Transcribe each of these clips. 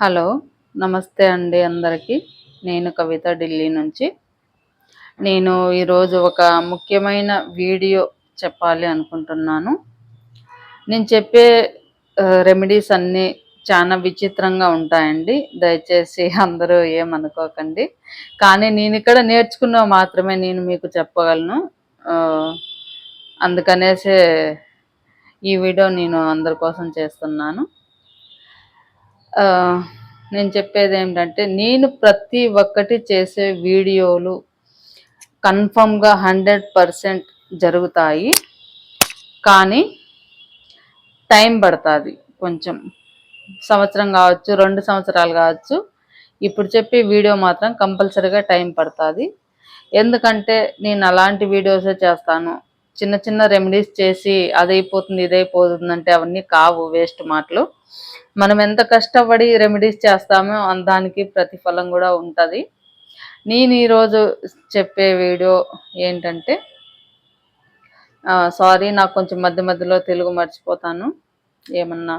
Hello నమస్తే అండి అందరికీ. నేను కవిత ఢిల్లీ నుంచి. నేను ఈరోజు ఒక ముఖ్యమైన వీడియో చెప్పాలి అనుకుంటున్నాను. నేను చెప్పే రెమెడీస్ అన్నీ చాలా విచిత్రంగా ఉంటాయండి. దయచేసి అందరూ ఏమనుకోకండి. కానీ నేను ఇక్కడ నేర్చుకున్న మాత్రమే నేను మీకు చెప్పగలను. అందుకనేసే ఈ వీడియో నేను అందరి కోసం చేస్తున్నాను. నేను చెప్పేది ఏంటంటే నేను ప్రతి ఒక్కటి చేసే వీడియోలు కన్ఫర్మ్గా హండ్రెడ్ పర్సెంట్ జరుగుతాయి. కానీ టైం పడుతుంది కొంచెం. సంవత్సరం కావచ్చు రెండు సంవత్సరాలు కావచ్చు. ఇప్పుడు చెప్పే వీడియో మాత్రం కంపల్సరీగా టైం పడుతుంది. ఎందుకంటే నేను అలాంటి వీడియోసే చేస్తాను. చిన్న చిన్న రెమెడీస్ చేసి అదైపోతుంది ఇదైపోతుంది అంటే అవన్నీ కావు వేస్ట్ మాటలు. మనం ఎంత కష్టపడి రెమెడీస్ చేస్తామో దానికి ప్రతిఫలం కూడా ఉంటుంది. నేను ఈరోజు చెప్పే వీడియో ఏంటంటే సారీ నాకు కొంచెం మధ్య మధ్యలో తెలుగు మర్చిపోతాను. ఏమన్నా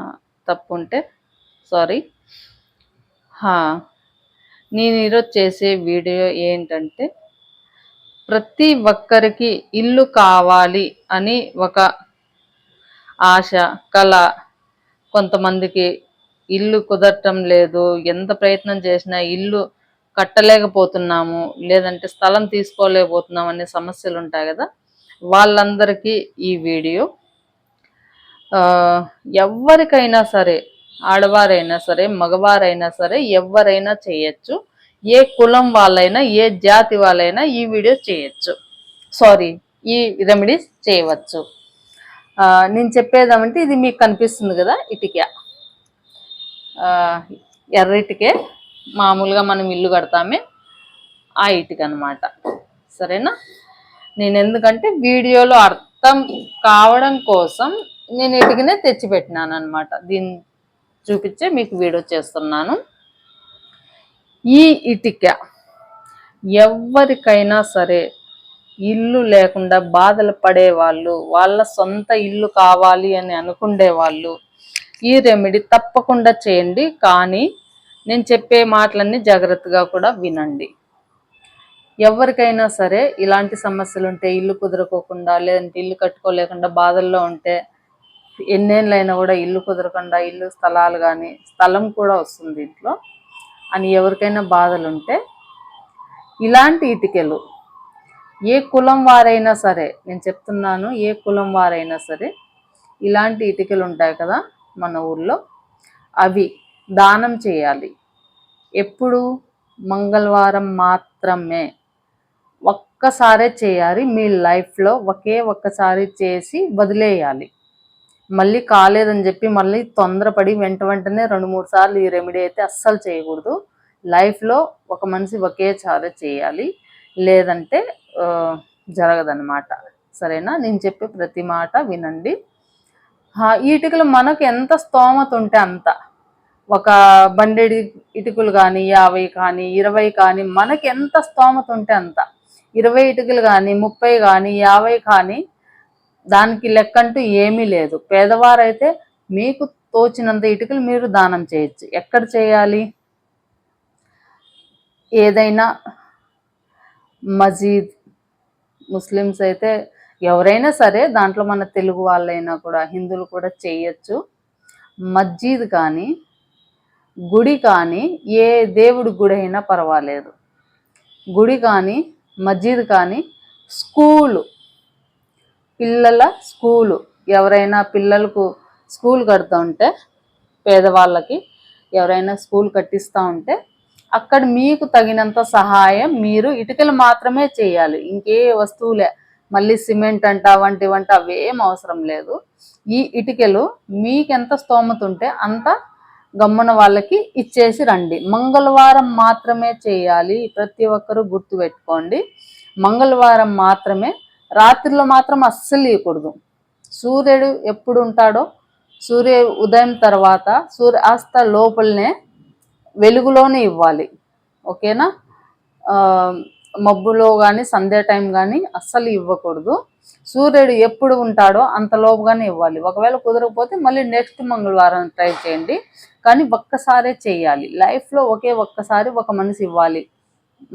తప్పు ఉంటే సారీ నేను ఈరోజు చేసే వీడియో ఏంటంటే ప్రతి ఒక్కరికి ఇల్లు కావాలి అని ఒక ఆశ కళ. కొంతమందికి ఇల్లు కుదరటం లేదు. ఎంత ప్రయత్నం చేసినా ఇల్లు కట్టలేకపోతున్నాము లేదంటే స్థలం తీసుకోలేకపోతున్నాం అనే సమస్యలు ఉంటాయి కదా. వాళ్ళందరికీ ఈ వీడియో. ఎవరికైనా సరే ఆడవారైనా సరే మగవారైనా సరే ఎవరైనా చేయొచ్చు. ఏ కులం వాళ్ళైనా ఏ జాతి వాళ్ళైనా ఈ వీడియో చేయొచ్చు. సారీ ఈ రెమెడీస్ చేయవచ్చు. నేను చెప్పేదామంటే ఇది మీకు కనిపిస్తుంది కదా ఇటుక. ఎర్ర ఇటుకే. మామూలుగా మనం ఇల్లు కడతామే ఆ ఇటుక అనమాట సరేనా? నేను ఎందుకంటే వీడియోలో అర్థం కావడం కోసం నేను ఇటుకనే తెచ్చిపెట్టినాను అనమాట దీన్ని చూపించే మీకు వీడియో చేస్తున్నాను. ఈ ఇటిక ఎవరికైనా సరే ఇల్లు లేకుండా బాధలు పడే వాళ్ళు వాళ్ళ సొంత ఇల్లు కావాలి అని అనుకుండే వాళ్ళు ఈ రెమెడీ తప్పకుండా చేయండి. కానీ నేను చెప్పే మాటలన్నీ జాగ్రత్తగా కూడా వినండి. ఎవరికైనా సరే ఇలాంటి సమస్యలు ఉంటే ఇల్లు కుదరకోకుండా లేదంటే ఇల్లు కట్టుకోలేకుండా బాధల్లో ఉంటే ఎన్నేళ్ళైనా కూడా ఇల్లు కుదరకుండా ఇల్లు స్థలాలు కానీ స్థలం కూడా వస్తుంది ఇంట్లో. అని ఎవరికైనా బాధలు ఉంటే ఇలాంటి ఇటుకలు ఏ కులం వారైనా సరే నేను చెప్తున్నాను ఏ కులం వారైనా సరే ఇలాంటి ఇటుకలు ఉంటాయి కదా మన ఊర్లో అవి దానం చేయాలి. ఎప్పుడు? మంగళవారం మాత్రమే. ఒక్కసారే చేయాలి మీ లైఫ్లో ఒకే ఒక్కసారి చేసి వదిలేయాలి. మళ్ళీ కాలేదని చెప్పి మళ్ళీ తొందరపడి వెంట వెంటనే రెండు మూడు సార్లు ఈ రెమెడీ అయితే అస్సలు చేయకూడదు. లైఫ్లో ఒక మనిషి ఒకేసారి చేయాలి. లేదంటే జరగదనమాట సరేనా? నేను చెప్పే ప్రతి మాట వినండి. ఇటుకలు మనకు ఎంత స్తోమత ఉంటే అంత. ఒక బండెడి ఇటుకలు కానీ యాభై కానీ ఇరవై కానీ మనకి ఎంత స్తోమత ఉంటే అంత. ఇరవై ఇటుకలు కానీ ముప్పై కానీ యాభై కానీ దానికి లెక్కంటూ ఏమీ లేదు. పేదవారైతే మీకు తోచినంత ఇటుకలు మీరు దానం చేయొచ్చు. ఎక్కడ చేయాలి? ఏదైనా మజీద్ ముస్లిమ్స్ అయితే ఎవరైనా సరే దాంట్లో మన తెలుగు వాళ్ళైనా కూడా హిందువులు కూడా చేయొచ్చు. మస్జీద్ కానీ గుడి కానీ ఏ దేవుడి గుడి అయినా పర్వాలేదు. గుడి కానీ మస్జీద్ కానీ స్కూలు పిల్లల స్కూలు. ఎవరైనా పిల్లలకు స్కూల్ కడుతూ ఉంటే పేదవాళ్ళకి ఎవరైనా స్కూల్ కట్టిస్తూ ఉంటే అక్కడ మీకు తగినంత సహాయం మీరు ఇటుకలు మాత్రమే చేయాలి. ఇంకే వస్తువులే. మళ్ళీ సిమెంట్ అంట వంటి వంట అవేం అవసరం లేదు. ఈ ఇటుకలు మీకెంత స్తోమత ఉంటే అంత గమ్మున వాళ్ళకి ఇచ్చేసి రండి. మంగళవారం మాత్రమే చేయాలి. ప్రతి ఒక్కరూ గుర్తుపెట్టుకోండి మంగళవారం మాత్రమే రాత్రిలో మాత్రం అస్సలు ఇవ్వకూడదు సూర్యుడు ఎప్పుడు ఉంటాడో సూర్య ఉదయం తర్వాత సూర్యాస్త లోపలనే వెలుగులోనే ఇవ్వాలి. ఓకేనా? మబ్బులో కానీ సంధ్యా టైం కానీ అస్సలు ఇవ్వకూడదు. సూర్యుడు ఎప్పుడు ఉంటాడో అంతలోపుగానే ఇవ్వాలి. ఒకవేళ కుదరకపోతే మళ్ళీ నెక్స్ట్ మంగళవారం ట్రై చేయండి. కానీ ఒక్కసారే చేయాలి. లైఫ్లో ఒకే ఒక్కసారి ఒక మనిషి ఇవ్వాలి.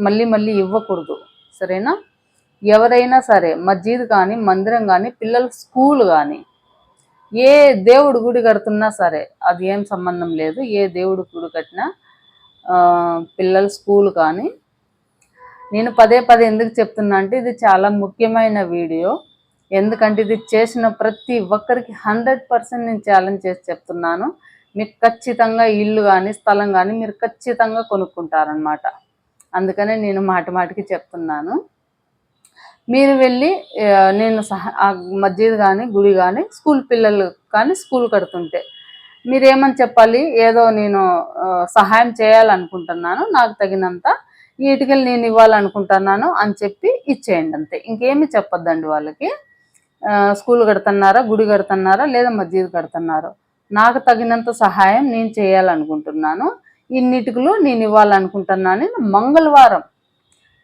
మళ్ళీ మళ్ళీ ఇవ్వకూడదు. సరేనా? ఎవరైనా సరే మస్జిద్ కానీ మందిరం కానీ పిల్లల స్కూల్ కానీ ఏ దేవుడు గుడి కడుతున్నా సరే అది ఏం సంబంధం లేదు. ఏ దేవుడు గుడి కట్టినా పిల్లల స్కూల్ కానీ. నేను పదే పదే ఎందుకు చెప్తున్నా అంటే ఇది చాలా ముఖ్యమైన వీడియో. ఎందుకంటే ఇది చేసిన ప్రతి ఒక్కరికి హండ్రెడ్ పర్సెంట్ నేను ఛాలెంజ్ చేసి చెప్తున్నాను. మీకు ఖచ్చితంగా ఇల్లు కానీ స్థలం కానీ మీరు ఖచ్చితంగా కొనుక్కుంటారనమాట అందుకనే నేను మాటి మాటికి చెప్తున్నాను. మీరు వెళ్ళి నేను సహా మస్జిద్ కానీ గుడి కానీ స్కూల్ పిల్లలు కానీ స్కూల్ కడుతుంటే మీరేమని చెప్పాలి? ఏదో నేను సహాయం చేయాలనుకుంటున్నాను నాకు తగినంత ఈ ఇటుకలు నేను ఇవ్వాలనుకుంటున్నాను అని చెప్పి ఇచ్చేయండి అంతే. ఇంకేమి చెప్పొద్దండి వాళ్ళకి. స్కూల్ కడుతున్నారా గుడి కడుతున్నారా లేదా మస్జిద్ కడుతున్నారో. నాకు తగినంత సహాయం నేను చేయాలనుకుంటున్నాను. ఇన్నిటికలు నేను ఇవ్వాలనుకుంటున్నాను. మంగళవారం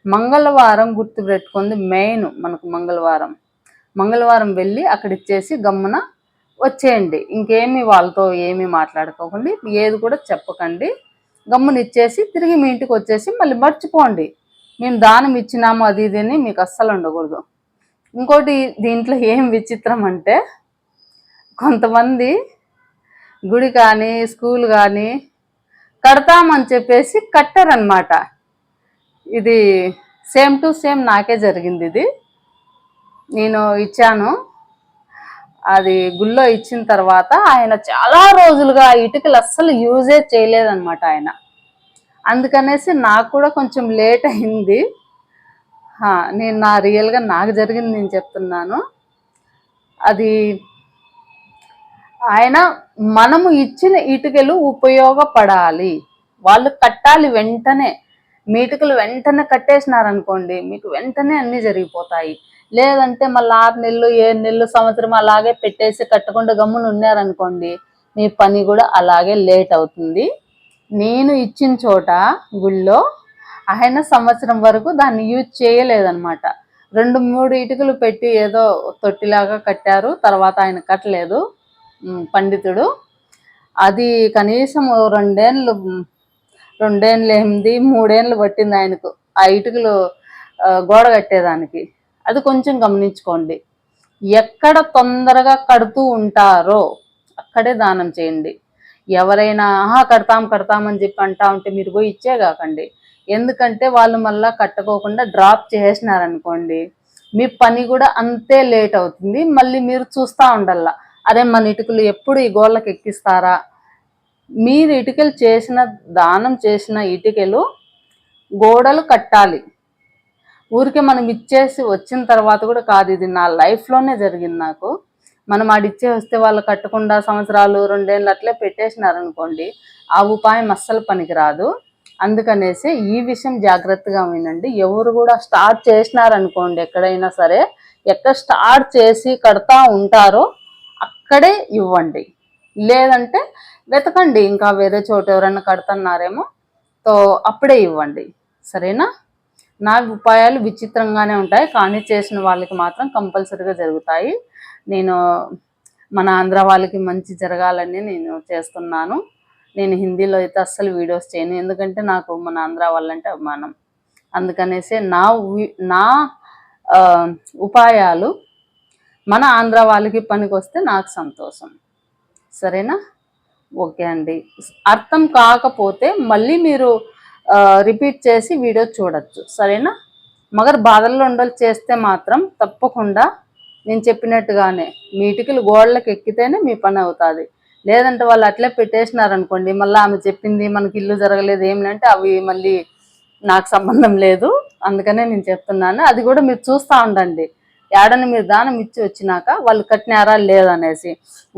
మంగళవారం గుర్తు పెట్టుకుంది మెయిన్ మనకు మంగళవారం. మంగళవారం వెళ్ళి అక్కడ ఇచ్చేసి గమ్మున వచ్చేయండి. ఇంకేమి వాళ్ళతో ఏమీ మాట్లాడుకోకండి. ఏది కూడా చెప్పకండి. గమ్మున ఇచ్చేసి తిరిగి మీ ఇంటికి వచ్చేసి మళ్ళీ మర్చిపోండి. మేము దానం ఇచ్చినాము అది ఇది అని మీకు అస్సలు ఉండకూడదు. ఇంకోటి దీంట్లో ఏం విచిత్రం అంటే కొంతమంది గుడి కానీ స్కూల్ కానీ కడతామని చెప్పేసి కట్టారనమాట ఇది సేమ్ టు సేమ్ నాకే జరిగింది ఇది. నేను ఇచ్చాను. అది గుళ్ళో ఇచ్చిన తర్వాత ఆయన చాలా రోజులుగా ఆ ఇటుకలు అస్సలు యూజే చేయలేదన్నమాట ఆయన. అందుకనేసి నాకు కూడా కొంచెం లేట్ అయింది. నేను నా రియల్గా నాకు జరిగింది నేను చెప్తున్నాను. అది ఆయన మనము ఇచ్చిన ఇటుకలు ఉపయోగపడాలి. వాళ్ళు కట్టాలి వెంటనే. మీ ఇటుకలు వెంటనే కట్టేసినారనుకోండి మీకు వెంటనే అన్నీ జరిగిపోతాయి. లేదంటే మళ్ళీ ఆరు నెలలు ఏడు నెలలు సంవత్సరం అలాగే పెట్టేసి కట్టకుండా గమ్మున ఉన్నారనుకోండి మీ పని కూడా అలాగే లేట్ అవుతుంది. నేను ఇచ్చిన చోట గుళ్ళో ఆయన సంవత్సరం వరకు దాన్ని యూజ్ చేయలేదన్నమాట. రెండు మూడు ఇటుకలు పెట్టి ఏదో తొట్టిలాగా కట్టారు తర్వాత ఆయన కట్టలేదు పండితుడు. అది కనీసం రెండేళ్ళు రెండేళ్ళు ఎనిమిది మూడేళ్ళు పట్టింది ఆయనకు. ఆ ఇటుకలు గోడ కట్టేదానికి. అది కొంచెం గమనించుకోండి. ఎక్కడ తొందరగా కడుతూ ఉంటారో అక్కడే దానం చేయండి. ఎవరైనా ఆహా కడతాం కడతామని చెప్పి అంటా ఉంటే మీరు పోయి ఇచ్చే కాకండి. ఎందుకంటే వాళ్ళు మళ్ళా కట్టుకోకుండా డ్రాప్ చేసినారనుకోండి మీ పని కూడా అంతే లేట్ అవుతుంది. మళ్ళీ మీరు చూస్తూ ఉండాల అరే మన ఇటుకలు ఎప్పుడు ఈ గోళ్ళకి ఎక్కిస్తారా? మీరు ఇటుకలు చేసిన దానం చేసిన ఇటుకలు గోడలు కట్టాలి. ఊరికే మనం ఇచ్చేసి వచ్చిన తర్వాత కూడా కాదు ఇది నా లైఫ్లోనే జరిగింది నాకు. మనం ఆడిచ్చే వస్తే వాళ్ళు కట్టకుండా సంవత్సరాలు రెండేళ్ళు అట్లే పెట్టేసినారనుకోండి ఆ ఉపాయం అస్సలు పనికిరాదు. అందుకనేసి ఈ విషయం జాగ్రత్తగా వినండి. ఎవరు కూడా స్టార్ట్ చేసినారనుకోండి ఎక్కడైనా సరే ఎక్కడ స్టార్ట్ చేసి కడతా ఉంటారో అక్కడే ఇవ్వండి. లేదంటే వెతకండి ఇంకా వేరే చోట ఎవరైనా కడుతున్నారేమో తో అప్పుడే ఇవ్వండి. సరేనా? నా ఉపాయాలు విచిత్రంగానే ఉంటాయి కానీ చేసిన వాళ్ళకి మాత్రం కంపల్సరీగా జరుగుతాయి. నేను మన ఆంధ్ర వాళ్ళకి మంచి జరగాలని నేను చేస్తున్నాను. నేను హిందీలో అయితే అస్సలు వీడియోస్ చేయను ఎందుకంటే నాకు మన ఆంధ్ర వాళ్ళంటే అభిమానం. అందుకనేసే నా నా ఉపాయాలు మన ఆంధ్ర వాళ్ళకి పనికి వస్తే నాకు సంతోషం. సరేనా? ఓకే అండి. అర్థం కాకపోతే మళ్ళీ మీరు రిపీట్ చేసి వీడియో చూడొచ్చు. సరేనా? మగర్ బాధల్లో ఉండలు చేస్తే మాత్రం తప్పకుండా నేను చెప్పినట్టుగానే మీ ఇటుకలు గోడలకు ఎక్కితేనే మీ పని అవుతుంది. లేదంటే వాళ్ళు అట్లే పెట్టేసినారనుకోండి మళ్ళీ ఆమె చెప్పింది మనకి ఇల్లు జరగలేదు ఏమిటంటే అవి మళ్ళీ నాకు సంబంధం లేదు అందుకనే నేను చెప్తున్నాను. అది కూడా మీరు చూస్తూ ఉండండి. ఏడని మీరు దానం ఇచ్చి వచ్చినాక వాళ్ళు కట్టినారా లేదనేసి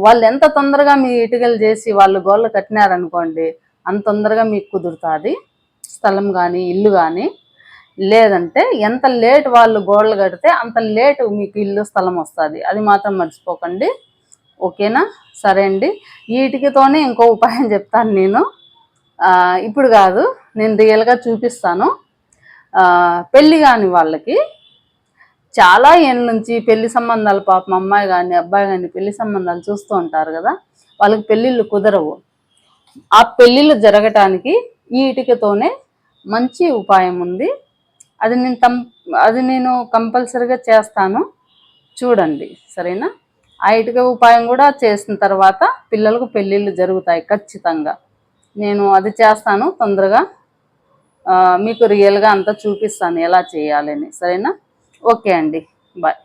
వాళ్ళు ఎంత తొందరగా మీ ఇటుకలు చేసి వాళ్ళు గోళ్ళు కట్టినారనుకోండి అంత తొందరగా మీకు కుదురుతుంది. స్థలం కానీ ఇల్లు కానీ లేదంటే ఎంత లేట్ వాళ్ళు గోడలు కడితే అంత లేట్ మీకు ఇల్లు స్థలం వస్తుంది. అది మాత్రం మర్చిపోకండి. ఓకేనా? సరే అండి. ఈ ఇటుకతోనే ఇంకో ఉపాయం చెప్తాను నేను. ఇప్పుడు కాదు నేను రియల్గా చూపిస్తాను. పెళ్ళి కాని వాళ్ళకి చాలా ఏళ్ళ నుంచి పెళ్ళి సంబంధాలు పాపం అమ్మాయి కానీ అబ్బాయి కానీ పెళ్ళి సంబంధాలు చూస్తూ ఉంటారు కదా. వాళ్ళకి పెళ్ళిళ్ళు కుదరవు. ఆ పెళ్ళిళ్ళు జరగటానికి ఈ ఇటుకతోనే మంచి ఉపాయం ఉంది. అది నేను కం అది నేను కంపల్సరిగా చేస్తాను. చూడండి సరేనా? ఆ ఇటుక ఉపాయం కూడా చేసిన తర్వాత పిల్లలకు పెళ్ళిళ్ళు జరుగుతాయి ఖచ్చితంగా. నేను అది చేస్తాను తొందరగా. మీకు రియల్గా అంతా చూపిస్తాను ఎలా చేయాలని సరేనా? ఓకే అండి. బాయ్.